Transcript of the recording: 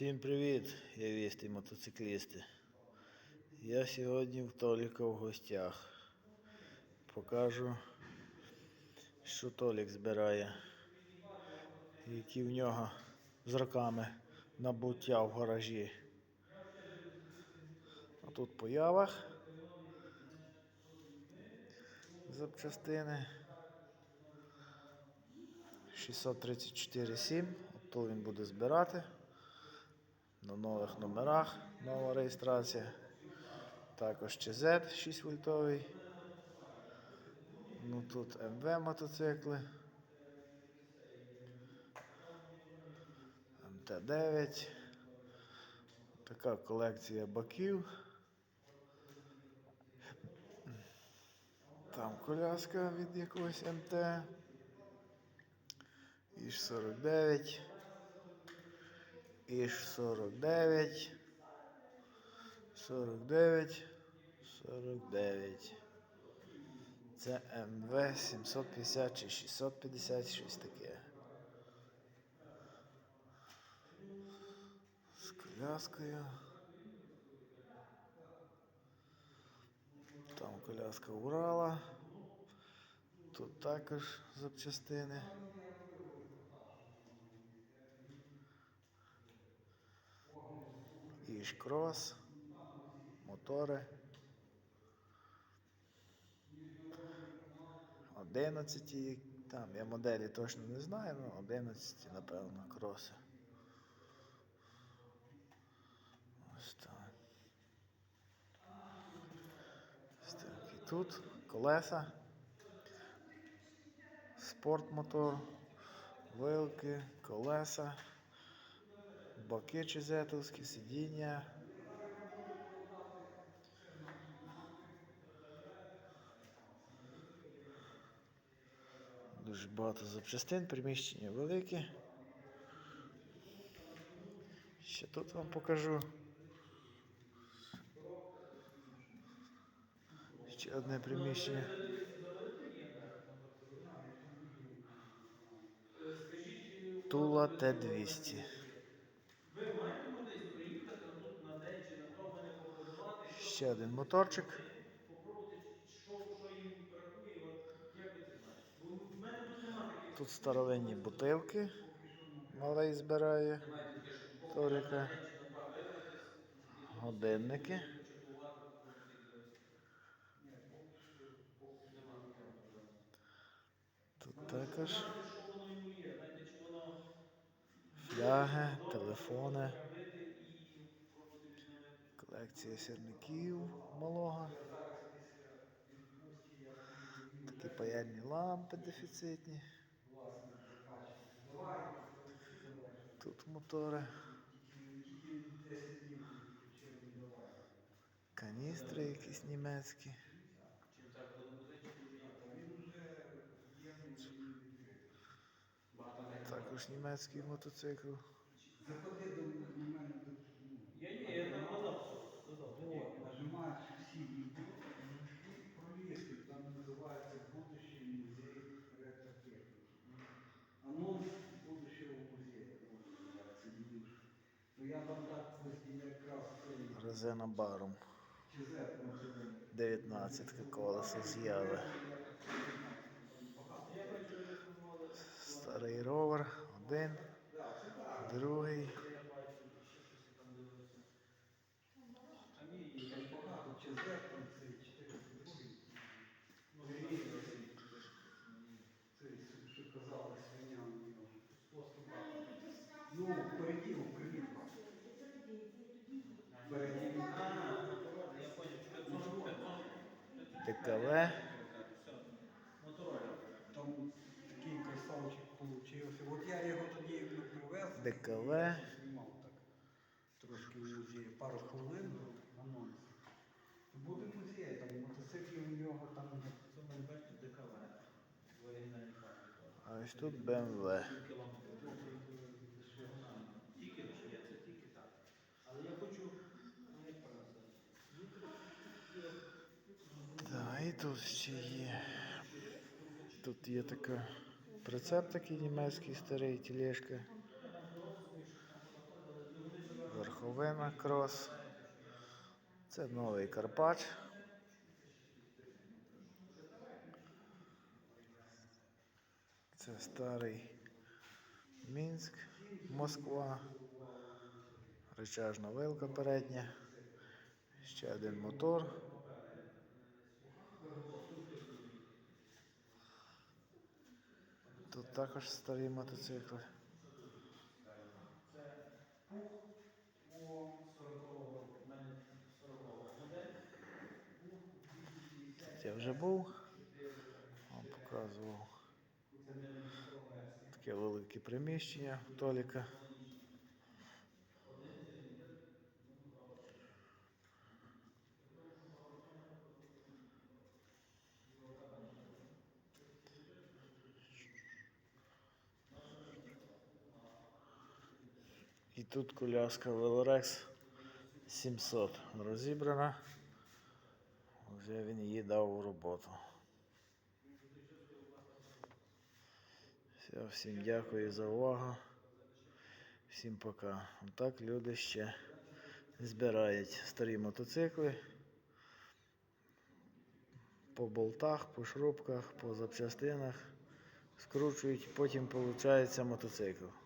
Всім привіт, я вісті мотоциклісти. Я сьогодні в Толіка в гостях. Покажу, що Толік збирає, які в нього з роками набуття в гаражі. А тут по явах запчастини. 634,7, то він буде збирати на нових номерах, нова реєстрація. Також ЧЗ 6 вольтовий. Ну тут МВ мотоцикли. МТ-9. Така колекція баків. Там коляска від якогось МТ. Іж 49. Іж 49. 49. 49. Це МВ 750 чи 650, щось таке. З коляскою. Там коляска Урала. Тут також запчастини. Іж крос, мотори. 11, там я моделі точно не знаю, але 11, напевно, кроси. Ось так. Ось так. І тут колеса, спортмотор, вилки, колеса, боки чизетовські, сидіння. Дуже багато запчастин, приміщення велике. Ще тут вам покажу. Ще одне приміщення. Тула Т-200. Ви маєте можливість приїхати тут на день чи на два мене походувати, Ще один моторчик. попробувати, що, що їм бракує, от як ви це знаєте. Бо в мене тут. Тут старовинні бутилки. Малий збирає. Вибратись, Годинники. почекувати, попробувати дивитися. Ні, відновити. сірників малого. Такі паяльні лампи дефіцитні. Тут мотори. Каністри якісь німецькі. Також німецький мотоцикл. Заходи до мене до Я є, я там додав. Додав. О, нажимаєш всі відео і пролізти, там називається будущий музей електротехніки. Анонс будущого музею. Ось називається менюш. Ну я там так ось якраз цей Резина баром. ЧЗ називаємо. 19 колесо з'яви. Старий ровер. Один. Другий. Я бачу, ще щось я там дивився. Там є, є. Там багато ЧЗ, там цей 402 Ну, відео цей, цей, що казали, свиня у нього. спосіб бачити. Ну, впереді, впереді. Впереді. А, Моторола, я понял, 500, 500. ТКВ. Там такий красавчик получився. От я його тоді привез, ДКВ. знімав так трошки в музеї, пару хвилин анонс. Буде музей, там мотоциклів у нього там Це ДКВ. А ось тут БМВ. Тільки лише є, це тільки так. Але я хочу, ну як правильно сказати, Так, і тут ще є. Тут є така прицеп такий німецький старий, тележка. Буковина крос. Це новий Карпач. Це старий Мінськ, Москва. Речажна вилка передня. Ще один мотор. Тут також старі мотоцикли. По 40-го, мене 40-го модель. Тут я вже був. Вам показував. Таке велике приміщення Толіка. І тут коляска Velorex 700 розібрана. Вже він її дав у роботу. Все, всім дякую за увагу. Всім пока. Отак люди ще збирають старі мотоцикли. По болтах, по шрубках, по запчастинах. Скручують, потім виходить мотоцикл.